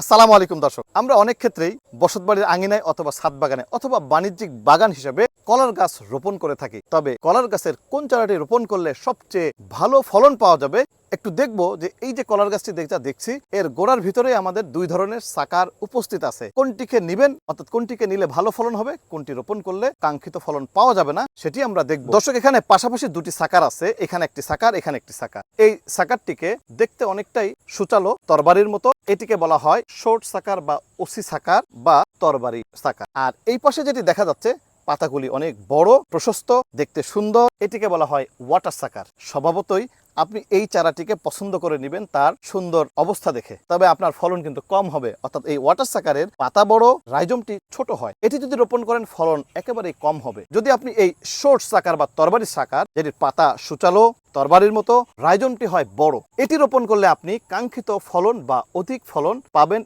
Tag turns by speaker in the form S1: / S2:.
S1: আসসালামু আলাইকুম দর্শক। আমরা অনেক ক্ষেত্রেই বসতবাড়ির আঙিনায় অথবা ছাদ বাগানে অথবা বাণিজ্যিক বাগান হিসেবে কলার গাছ রোপণ করে থাকি। তবে কলার গাছের কোন চারাটি রোপণ করলে সবচেয়ে ভালো ফলন পাওয়া যাবে, একটু দেখব যে এই যে কলার গাছটি দেখতে দেখছি, এর গোড়ার ভিতরে আমাদের দুই ধরনের সাকার উপস্থিত আছে। কোনটিকে নিবেন, অর্থাৎ কোনটিকে নিলে ভালো ফলন হবে, কোনটি রোপণ করলে কাঙ্ক্ষিত ফলন পাওয়া যাবে না, সেটি আমরা দেখব। দর্শক, এখানে পাশাপাশি দুটি সাকার আছে, এখানে একটি সাকার, এখানে একটি সাকার। এই সাকারটিকে দেখতে অনেকটাই সুচালো, তরবারির মতো এটিকে বলা হয় শর্ট সাকার বা ওসি সাকার বা তরবারি সাকার। আর এই পাশে যেটি দেখা যাচ্ছে পাতাগুলি অনেক বড়, প্রশস্ত, দেখতে সুন্দর। এটিকে বলা হয় ওয়াটার সাকার স্বভাবতই আপনি এই চারাটিকে পছন্দ করে নেবেন তার সুন্দর অবস্থা দেখে। তবে আপনার ফলন কিন্তু কম হবে, অর্থাৎ এই ওয়াটার সাকারের পাতা বড় রাইজমটি ছোট হয়। এটি যদি রোপণ করেন, ফলন একেবারেই কম হবে। যদি আপনি এই শর্ট সাকার বা তরবারি সাকার যেটির পাতা সুচালো, তরবারির মতো রাইজমটি হয় বড়, এটি রোপণ করলে আপনি কাঙ্ক্ষিত ফলন বা অধিক ফলন পাবেন।